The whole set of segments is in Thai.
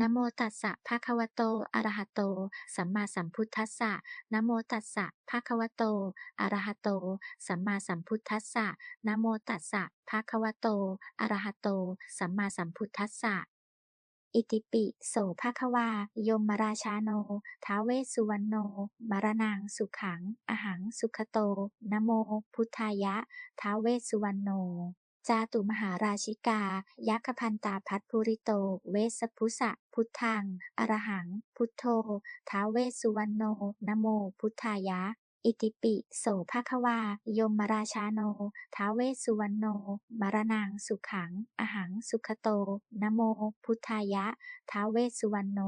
นะโมตัสสะภะคะวะโต อะระหะโต สัมมาสัมพุทธัสสะนะโมตัสสะภะคะวะโต อะระหะโต สัมมาสัมพุทธัสสะนะโมตัสสะภะคะวะโต อะระหะโต สัมมาสัมพุทธัสสะอิติปิโสภะคะวายมราชาโน ท้าเวสุวรรณโน มรณังสุขัง อหังสุขโตนะโม พุทธายะ ท้าเวสุวรรณโน จาตุมหาราชิกา ยักขพันตาพัทภูริโต เวสพุสะ พุทธัง อรหัง พุทโธ ท้าเวสุวรรณโนนะโม พุทธายะ อิติปิ โสภะคะวา ยมราชาโน ท้าเวสุวรรณโน มรณังสุขัง อหังสุขโตนะโม พุทธายะ ท้าเวสุวรรณโน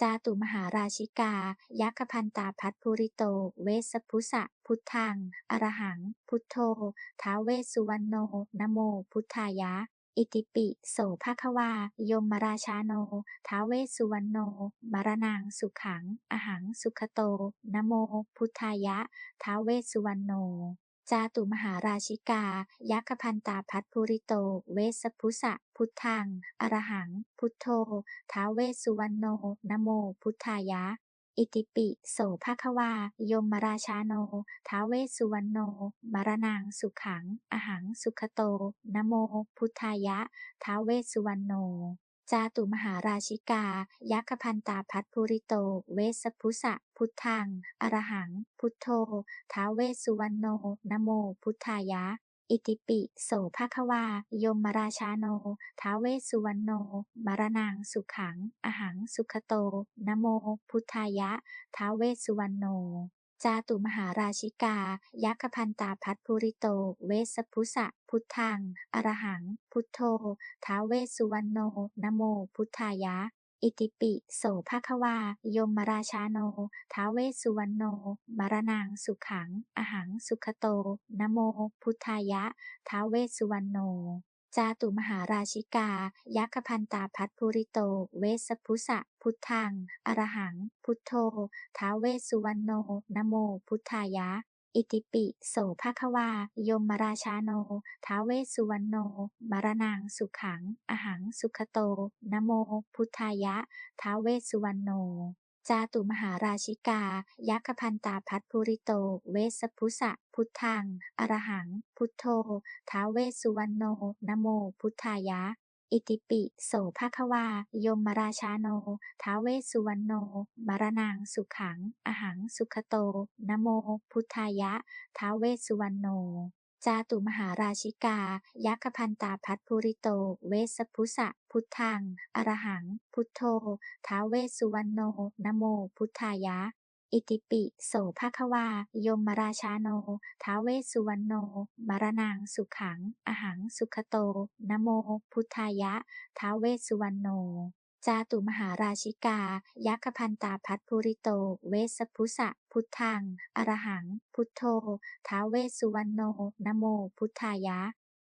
จาตุมหาราชิกา ยักขพันตาพัทภูริโต เวสพุสะพุทธัง อรหัง พุทโธ ท้าเวสุวรรณโนนะโม พุทธายะ อิติปิ โสภะคะวา ยมราชาโน ท้าเวสุวรรณโน มรณังสุขัง อหังสุขโตนะโม พุทธายะ ท้าเวสุวรรณโน จาตุมหาราชิกา ยักขพันตาพัทภูริโต เวสพุสะพุทธัง อรหัง พุทโธ ท้าเวสุวรรณโนนะโม พุทธายะ อิติปิ โสภะควา ยมราชาโน ท้าเวสุวรรณโน มรณังสุขัง อหังสุขโตนะโม พุทธายะ ท้าเวสุวรรณโน จาตุมหาราชิกา ยักขพันตาพัทภูริโต เวสพุสะพุทธัง อรหัง พุทโธ ท้าเวสุวรรณโนนะโม พุทธายะ อิติปิ โสภะคะวา ยมราชาโน ท้าเวสุวรรณโน มรณังสุขัง อหังสุขโตนะโม พุทธายะ ท้าเวสุวรรณโน จาตุมหาราชิกา ยักพันตาพัทภูริโต เวสพุสะพุทธัง อรหัง พุทโธ ท้าเวสุวรรณโนนะโม พุทธายะ อิติปิ โสภะคะวา ยมราชาโน ท้าเวสุวรรณโน มรณังสุขัง อหังสุขโตนะโม พุทธายะ ท้าเวสุวรรณโน จาตุมหาราชิกา ยักขพันตาพัทภูริโต เวสพุสะพุทธัง อรหัง พุทโธ ท้าเวสุวรรณโนนะโม พุทธายะ อิติปิ โสภควา ยมมราชาโน ท้าเวสุวรรณโน มรณังสุขัง อหังสุขโตนะโม พุทธายะ ท้าเวสุวรรณโน จาตุมหาราชิกา ยักพันตาพัทภูริโต เวสพุสะพุทธัง อรหัง พุทโธ ท้าเวสุวรรณโนนะโม พุทธายะ อิติปิ โสภควา ยมราชาโน ท้าเวสุวรรณโน มรณังสุขัง อหังสุขโตนะโม พุทธายะ ท้าเวสุวรรณโน จาตุมหาราชิกา ยักขพันตาพัทภูริโต เวสพุสะ พุทธัง อรหัง พุทโธ ท้าเวสุวรรณโนนะโม พุทธายะ อิติปิ โสภควา ยมราชาโน ท้าเวสุวรรณโน มรณัง สุขัง อหัง สุขโตนะโม พุทธายะ ท้าเวสุวรรณโน จาตุมหาราชิกา ยักขพันตาพัทภูริโต เวสพุสะพุทธัง อรหัง พุทโธ ท้าเวสุวรรณโนนะโมพุทธายะ